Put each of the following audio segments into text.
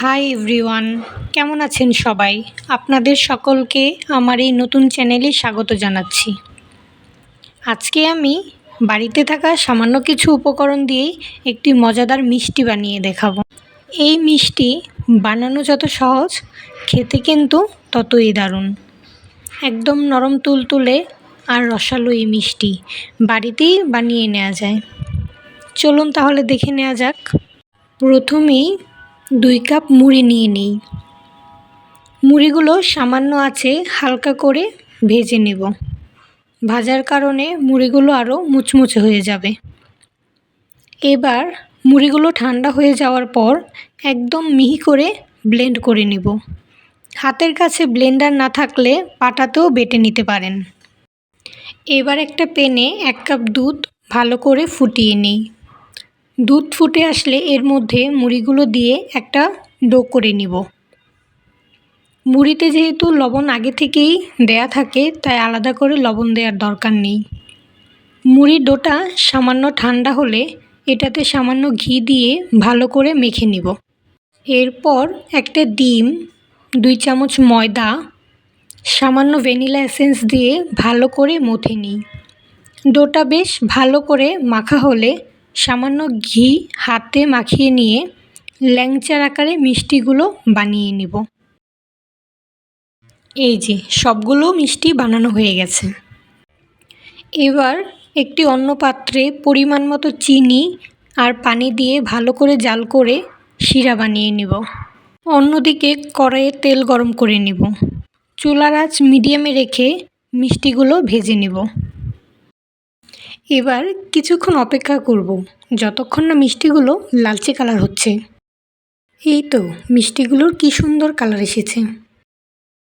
Hi everyone কেমন আছেন সবাই? আপনাদের সকলকে আমার এই নতুন চ্যানেলে স্বাগত জানাচ্ছি। আজকে আমি বাড়িতে থাকা সামান্য কিছু উপকরণ দিয়েই একটি মজাদার মিষ্টি বানিয়ে দেখাবো। এই মিষ্টি বানানো যত সহজ, খেতে কিন্তু ততই দারুণ। একদম নরম তুলতুলে আর রসালো এই মিষ্টি বাড়িতেই বানিয়ে নেওয়া যায়। চলুন তাহলে দেখে নেওয়া যাক। প্রথমেই দুই কাপ মুড়ি নিয়ে নিই। মুড়িগুলো সামান্য আছে, হালকা করে ভেজে নেব। ভাজার কারণে মুড়িগুলো আরও মুচমুচে হয়ে যাবে। এবার মুড়িগুলো ঠান্ডা হয়ে যাওয়ার পর একদম মিহি করে ব্লেন্ড করে নেব। হাতের কাছে ব্লেন্ডার না থাকলে পাটাতেও বেটে নিতে পারেন। এবার একটা পেনে এক কাপ দুধ ভালো করে ফুটিয়ে নিই। দুধ ফুটে আসলে এর মধ্যে মুড়িগুলো দিয়ে একটা ডো করে নিব। মুড়িতে যেহেতু লবণ আগে থেকেই দেয়া থাকে, তাই আলাদা করে লবণ দেওয়ার দরকার নেই। মুড়ির ডোটা সামান্য ঠান্ডা হলে এটাতে সামান্য ঘি দিয়ে ভালো করে মেখে নিব। এরপর একটা ডিম, দুই চামচ ময়দা, সামান্য ভ্যানিলা এসেন্স দিয়ে ভালো করে মথে নিই। ডোটা বেশ ভালো করে মাখা হলে সামান্য ঘি হাতে মাখিয়ে নিয়ে ল্যাংচার আকারে মিষ্টিগুলো বানিয়ে নেব। এই যে, সবগুলো মিষ্টি বানানো হয়ে গেছে। এবার একটি অন্য পাত্রে পরিমাণ মতো চিনি আর পানি দিয়ে ভালো করে জাল করে শিরা বানিয়ে নেব। অন্যদিকে কড়াইয়ে তেল গরম করে নেব। চুলার আঁচ মিডিয়ামে রেখে মিষ্টিগুলো ভেজে নেব। এবার কিছুক্ষণ অপেক্ষা করব, যতক্ষণ না মিষ্টিগুলো লালচে কালার হচ্ছে। এই তো, মিষ্টিগুলোর কি সুন্দর কালার এসেছে।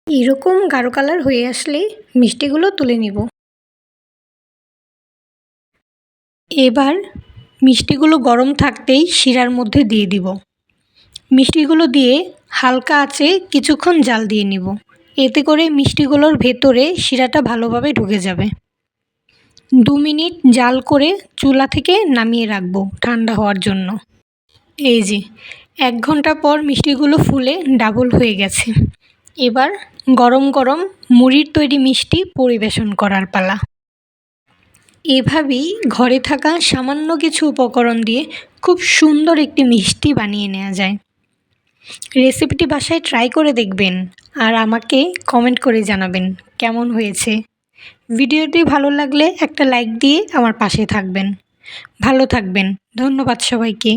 এরকম গাঢ় কালার হয়ে আসলে মিষ্টিগুলো তুলে নিব। এবার মিষ্টিগুলো গরম থাকতেই শিরার মধ্যে দিয়ে দিব। মিষ্টিগুলো দিয়ে হালকা আছে কিছুক্ষণ জাল দিয়ে নিব। এতে করে মিষ্টিগুলোর ভেতরে শিরাটা ভালোভাবে ঢুকে যাবে। দু মিনিট জাল করে চুলা থেকে নামিয়ে রাখব ঠান্ডা হওয়ার জন্য। এই যে, এক ঘণ্টা পর মিষ্টিগুলো ফুলে ডাবল হয়ে গেছে। এবার গরম গরম মুড়ির তৈরি মিষ্টি পরিবেশন করার পালা। এভাবেই ঘরে থাকা সামান্য কিছু উপকরণ দিয়ে খুব সুন্দর একটি মিষ্টি বানিয়ে নেওয়া যায়। রেসিপিটি বাসায় ট্রাই করে দেখবেন আর আমাকে কমেন্ট করে জানাবেন কেমন হয়েছে। ভিডিওটি ভালো লাগলে একটা লাইক দিয়ে আমার পাশে থাকবেন। ভালো থাকবেন। ধন্যবাদ সবাইকে।